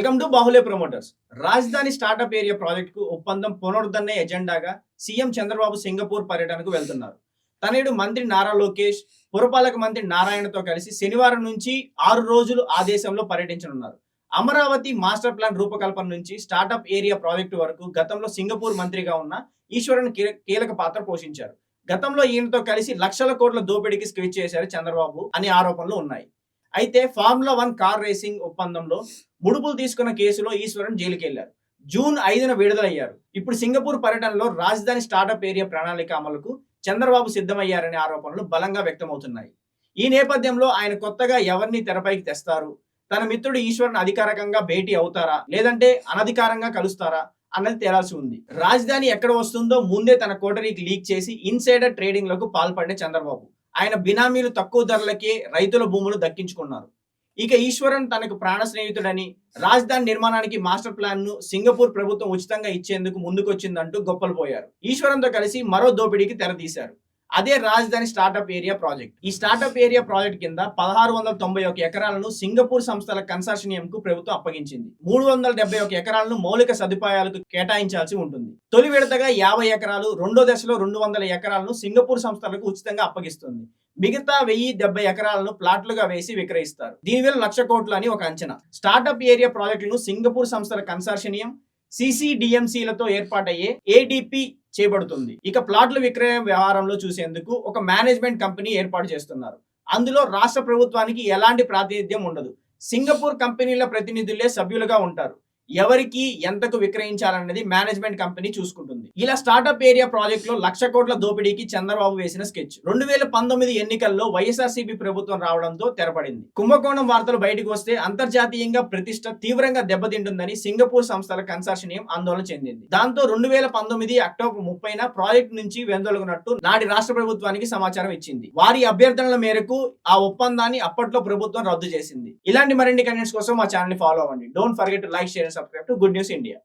Welcome to Bahule promoters. రాజధాని startup area ప్రాజెక్టుకు ఒప్పందం పునరుద్ధరణ ఎజెండాగా సీఎం చంద్రబాబు సింగపూర్ పర్యటనకు వెళ్తున్నారు. తనేడు మంత్రి నారా లోకేష్ పురపాలక మంత్రి నారాయణతో కలిసి శనివారం నుంచి ఆరు రోజులు ఆ దేశంలో పర్యటించనున్నారు. అమరావతి మాస్టర్ ప్లాన్ రూపకల్పన నుంచి స్టార్టప్ ఏరియా ప్రాజెక్టు వరకు గతంలో సింగపూర్ మంత్రిగా ఉన్న ఈశ్వరన్ కీలక పాత్ర పోషించారు. గతంలో ఈయనతో కలిసి లక్షల కోట్ల దోపిడీకి స్కెచ్ చేశారు చంద్రబాబు అనే ఆరోపణలు ఉన్నాయి. అయితే ఫార్ములా వన్ కార్ రేసింగ్ ఒప్పందంలో ముడుపులు తీసుకున్న కేసులో ఈశ్వరన్ జైలుకి వెళ్ళారు జూన్ ఐదున విడుదలయ్యారు. ఇప్పుడు సింగపూర్ పర్యటనలో రాజధాని స్టార్టప్ ఏరియా ప్రణాళిక అమలుకు చంద్రబాబు సిద్ధమయ్యారనే ఆరోపణలు బలంగా వ్యక్తమవుతున్నాయి. ఈ నేపథ్యంలో ఆయన కొత్తగా ఎవరిని తెరపైకి తెస్తారు? తన మిత్రుడు ఈశ్వరన్ అధికారికంగా భేటీ అవుతారా? లేదంటే అనధికారంగా కలుస్తారా? అన్నది తేలాల్సి ఉంది. రాజధాని ఎక్కడ వస్తుందో ముందే తన కోటరీకి లీక్ చేసి ఇన్సైడర్ ట్రేడింగ్లకు పాల్పడిన చంద్రబాబు. ఆయన బినామీలు తక్కువ ధరలకే రైతుల భూములు దక్కించుకున్నారు. ఇక ఈశ్వరన్ తనకు ప్రాణ స్నేహితుడని రాజధాని నిర్మాణానికి మాస్టర్ ప్లాన్ను సింగపూర్ ప్రభుత్వం ఉచితంగా ఇచ్చేందుకు ముందుకొచ్చిందంటూ గొప్పలు పోయారు. ఈశ్వరన్తో కలిసి మరో దోపిడీకి తెరతీశారు. అదే రాజధాని స్టార్టప్ ఏరియా ప్రాజెక్ట్ ఈ స్టార్టప్ ఏరియా ప్రాజెక్ట్ కింద పదహారు వందల తొంభై ఒక ఎకరాలను సింగపూర్ సంస్థల కన్సార్షినియం కు ప్రభుత్వం అప్పగించింది. మూడు వందల డెబ్బై ఒక ఎకరాలను మౌలిక సదుపాయాలకు కేటాయించాల్సి ఉంటుంది. తొలి విడతగా యాభై ఎకరాలు రెండో దశలో రెండు వందల ఎకరాలను సింగపూర్ సంస్థలకు ఉచితంగా అప్పగిస్తుంది. మిగతా వెయ్యి డెబ్బై ఎకరాలను ప్లాట్లుగా వేసి విక్రయిస్తారు. దీనివల్ల లక్ష కోట్లు అని ఒక అంచనా. స్టార్టప్ ఏరియా ప్రాజెక్టులను సింగపూర్ సంస్థల కన్సార్షినియం సిసిడిఎంసీలతో ఏర్పాటయ్యే ఏడిపి చేయబడుతుంది ఇక ప్లాట్ల విక్రయ వ్యవహారంలో చూసేందుకు ఒక మేనేజ్మెంట్ కంపెనీ ఏర్పాటు చేస్తున్నారు. అందులో రాష్ట్ర ప్రభుత్వానికి ఎలాంటి ప్రాతినిధ్యం ఉండదు. సింగపూర్ కంపెనీల ప్రతినిధులే సభ్యులుగా ఉంటారు. ఎవరికి ఎంతకు విక్రయించాలన్నది మేనేజ్మెంట్ కంపెనీ చూసుకుంటుంది. ఇలా స్టార్టప్ ఏరియా ప్రాజెక్ట్లో లక్ష కోట్ల దోపిడీకి చంద్రబాబు వేసిన స్కెచ్ రెండు వేల పంతొమ్మిది ఎన్నికల్లో వైఎస్ఆర్సీపీ ప్రభుత్వం రావడంతో తెరపడింది. కుంభకోణం వార్తలు బయటకు వస్తే అంతర్జాతీయంగా ప్రతిష్ట తీవ్రంగా దెబ్బతింటుందని సింగపూర్ సంస్థల కన్సార్షినియం ఆందోళన చెందింది. దాంతో రెండు వేల పంతొమ్మిది అక్టోబర్ ముప్పైన ప్రాజెక్ట్ నుంచి వెందొలగినట్టు నాటి రాష్ట్ర ప్రభుత్వానికి సమాచారం ఇచ్చింది. వారి అభ్యర్థనల మేరకు ఆ ఒప్పందాన్ని అప్పట్లో ప్రభుత్వం రద్దు చేసింది. ఇలాంటి మరిన్ని కంటెంట్స్ కోసం మా ఛానల్ ఫాలో అవ్వండి. Don't forget like share subscribe to Good News India.